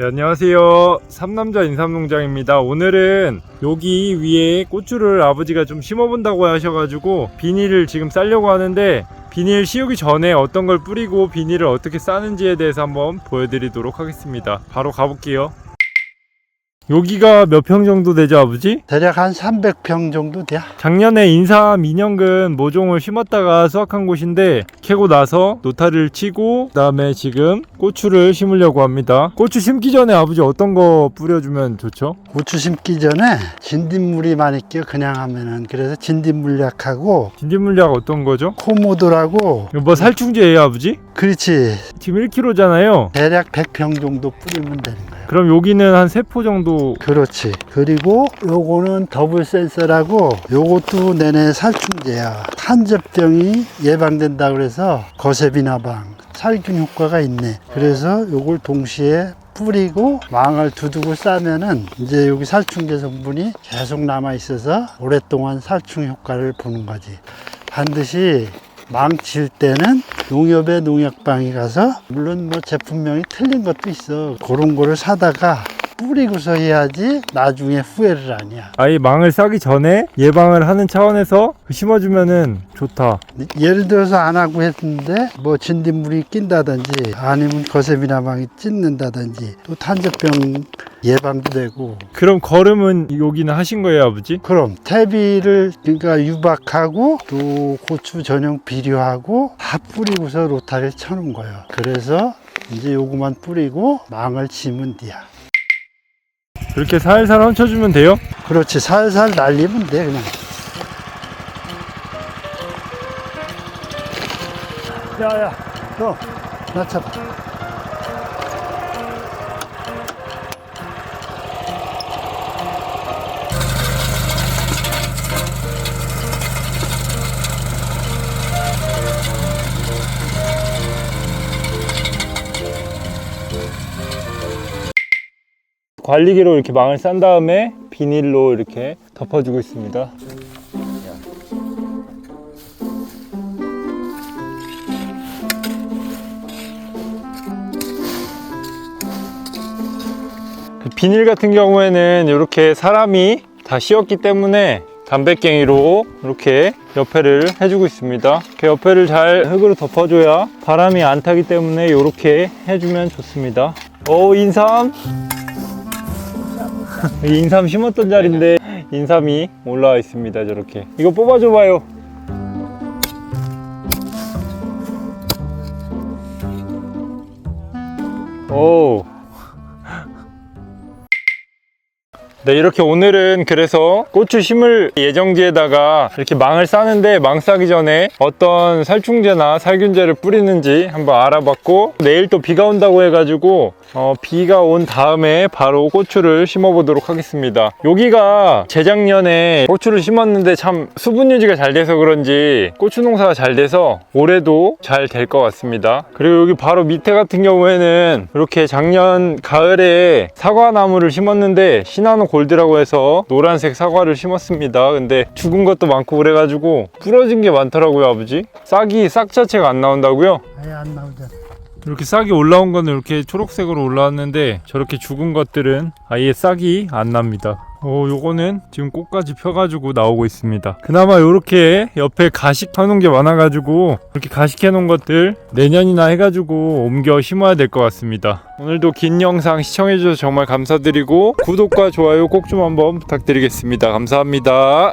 네, 안녕하세요. 삼남자 인삼농장입니다. 오늘은 여기 위에 고추를 아버지가 좀 심어본다고 하셔가지고 비닐을 지금 싸려고 하는데 비닐 씌우기 전에 어떤 걸 뿌리고 비닐을 어떻게 싸는지에 대해서 한번 보여드리도록 하겠습니다. 바로 가볼게요. 여기가 몇 평 정도 되죠, 아버지? 대략 한 300평 정도 돼. 작년에 인삼 2년근 모종을 심었다가 수확한 곳인데 캐고 나서 노타리를 치고 그다음에 지금 고추를 심으려고 합니다. 고추 심기 전에 아버지 어떤 거 뿌려주면 좋죠? 고추 심기 전에 진딧물이 많이 끼어 그냥 하면은 그래서 진딧물약하고 진딧물약 어떤 거죠? 코모도라고 뭐 살충제예요, 아버지? 그렇지 지금 1kg잖아요. 대략 100평 정도 뿌리면 되는 거예요. 그럼 여기는 한세포 정도 그렇지. 그리고 요거는 더블 센서라고 요것도 내내 살충제야. 한접병이 예방된다 그래서 거세비나 방 살균 효과가 있네. 그래서 요걸 동시에 뿌리고 망을 두둑을 싸면은 이제 여기 살충제 성분이 계속 남아 있어서 오랫동안 살충 효과를 보는 거지. 반드시 망칠 때는 농협에 농약방에 가서 물론 뭐 제품명이 틀린 것도 있어. 그런 거를 사다가 뿌리고서 해야지 나중에 후회를 하냐 아예 망을 싸기 전에 예방을 하는 차원에서 심어주면은 좋다. 예를 들어서 안 하고 했는데 뭐 진딧물이 낀다든지 아니면 거세미나방이 찢는다든지 또 탄저병 예방도 되고 그럼 거름은 여기는 하신 거예요, 아버지? 그럼 퇴비를 그러니까 유박하고 또 고추 전용 비료하고 다 뿌리고서 로타리를 쳐놓은 거예요 그래서 이제 요거만 뿌리고 망을 치면 돼야 그렇게 살살 얹혀주면 돼요? 그렇지 살살 날리면 돼 그냥 야야 너 낮춰봐 관리기로 이렇게 망을 싼 다음에 비닐로 이렇게 덮어주고 있습니다. 그 비닐 같은 경우에는 이렇게 사람이 다 씌웠기 때문에 담배깽이로 이렇게 옆에를 해주고 있습니다. 이렇게 옆에를 잘 흙으로 덮어줘야 바람이 안 타기 때문에 이렇게 해주면 좋습니다. 오 인삼 인삼 심었던 자리인데 인삼이 올라와 있습니다 저렇게. 이거 뽑아줘 봐요. 오 네, 이렇게 오늘은 그래서 고추 심을 예정지에다가 이렇게 망을 싸는데 망 싸기 전에 어떤 살충제나 살균제를 뿌리는지 한번 알아봤고 내일 또 비가 온다고 해가지고 어, 비가 온 다음에 바로 고추를 심어 보도록 하겠습니다. 여기가 재작년에 고추를 심었는데 참 수분 유지가 잘 돼서 그런지 고추 농사가 잘 돼서 올해도 잘 될 것 같습니다. 그리고 여기 바로 밑에 같은 경우에는 이렇게 작년 가을에 사과나무를 심었는데 시나노 골드라고 해서 노란색 사과를 심었습니다. 근데 죽은 것도 많고 그래가지고 부러진 게 많더라고요, 아버지. 싹이 싹 자체가 안 나온다고요? 아예 안 나오잖아 이렇게 싹이 올라온 거는 이렇게 초록색으로 올라왔는데 저렇게 죽은 것들은 아예 싹이 안 납니다. 오, 요거는 지금 꽃까지 펴가지고 나오고 있습니다. 그나마 요렇게 옆에 가식 펴놓은 게 많아가지고 이렇게 가식해 놓은 것들 내년이나 해가지고 옮겨 심어야 될 것 같습니다. 오늘도 긴 영상 시청해주셔서 정말 감사드리고 구독과 좋아요 꼭 좀 한번 부탁드리겠습니다. 감사합니다.